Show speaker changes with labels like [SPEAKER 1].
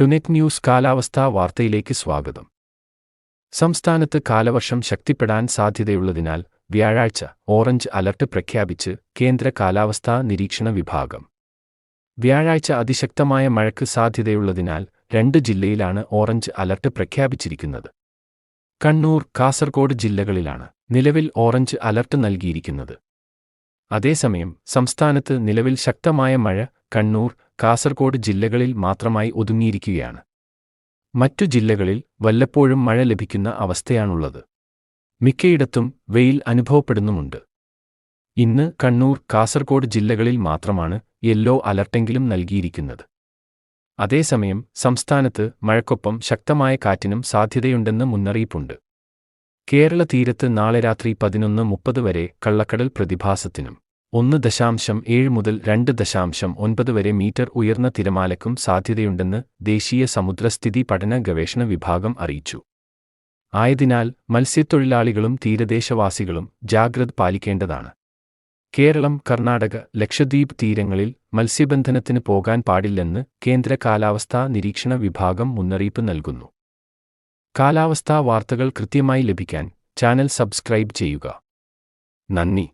[SPEAKER 1] ടുനെറ്റ് news കാലാവസ്ഥാ വാർത്തയിലേക്ക് സ്വാഗതം സംസ്ഥാനത്ത് കാലവർഷം ശക്തിപ്പെടാൻ സാധ്യതയുള്ളതിനാൽ വ്യാഴാഴ്ച ഓറഞ്ച് അലർട്ട് പ്രഖ്യാപിച്ച് കേന്ദ്ര കാലാവസ്ഥാ നിരീക്ഷണ വിഭാഗം വ്യാഴാഴ്ച അതിശക്തമായ മഴയ്ക്ക് സാധ്യതയുള്ളതിനാൽ രണ്ട് ജില്ലയിലാണ് ഓറഞ്ച് അലർട്ട് പ്രഖ്യാപിച്ചിരിക്കുന്നത് കണ്ണൂർ കാസർഗോഡ് ജില്ലകളിലാണ് നിലവിൽ ഓറഞ്ച് അലർട്ട് നൽകിയിരിക്കുന്നത് അതേസമയം സംസ്ഥാനത്ത് നിലവിൽ ശക്തമായ മഴ കണ്ണൂർ കാസർഗോഡ് ജില്ലകളിൽ മാത്രമായി ഒതുങ്ങിയിരിക്കുകയാണ് മറ്റു ജില്ലകളിൽ വല്ലപ്പോഴും മഴ ലഭിക്കുന്ന അവസ്ഥയാണുള്ളത് മിക്കയിടത്തും വെയിൽ അനുഭവപ്പെടുന്നുമുണ്ട് ഇന്ന് കണ്ണൂർ കാസർഗോഡ് ജില്ലകളിൽ മാത്രമാണ് യെല്ലോ അലർട്ടെങ്കിലും നൽകിയിരിക്കുന്നത് അതേസമയം സംസ്ഥാനത്ത് മഴക്കൊപ്പം ശക്തമായ കാറ്റിനും സാധ്യതയുണ്ടെന്ന് മുന്നറിയിപ്പുണ്ട് കേരള തീരത്ത് നാളെ രാത്രി പതിനൊന്ന് മുപ്പത് വരെ കള്ളക്കടൽ പ്രതിഭാസത്തിനും ഒന്ന് ദശാംശം ഏഴ് മുതൽ രണ്ട് ദശാംശം ഒൻപത് വരെ മീറ്റർ ഉയർന്ന തിരമാലയ്ക്കും സാധ്യതയുണ്ടെന്ന് ദേശീയ സമുദ്രസ്ഥിതി പഠന ഗവേഷണ വിഭാഗം അറിയിച്ചു ആയതിനാൽ മത്സ്യത്തൊഴിലാളികളും തീരദേശവാസികളും ജാഗ്രത പാലിക്കേണ്ടതാണ് കേരളം കർണാടക ലക്ഷദ്വീപ് തീരങ്ങളിൽ മത്സ്യബന്ധനത്തിന് പോകാൻ പാടില്ലെന്ന് കേന്ദ്ര കാലാവസ്ഥാ നിരീക്ഷണ വിഭാഗം മുന്നറിയിപ്പ് നൽകുന്നു കാലാവസ്ഥാ വാർത്തകൾ കൃത്യമായി ലഭിക്കാൻ ചാനൽ സബ്സ്ക്രൈബ് ചെയ്യുക നന്ദി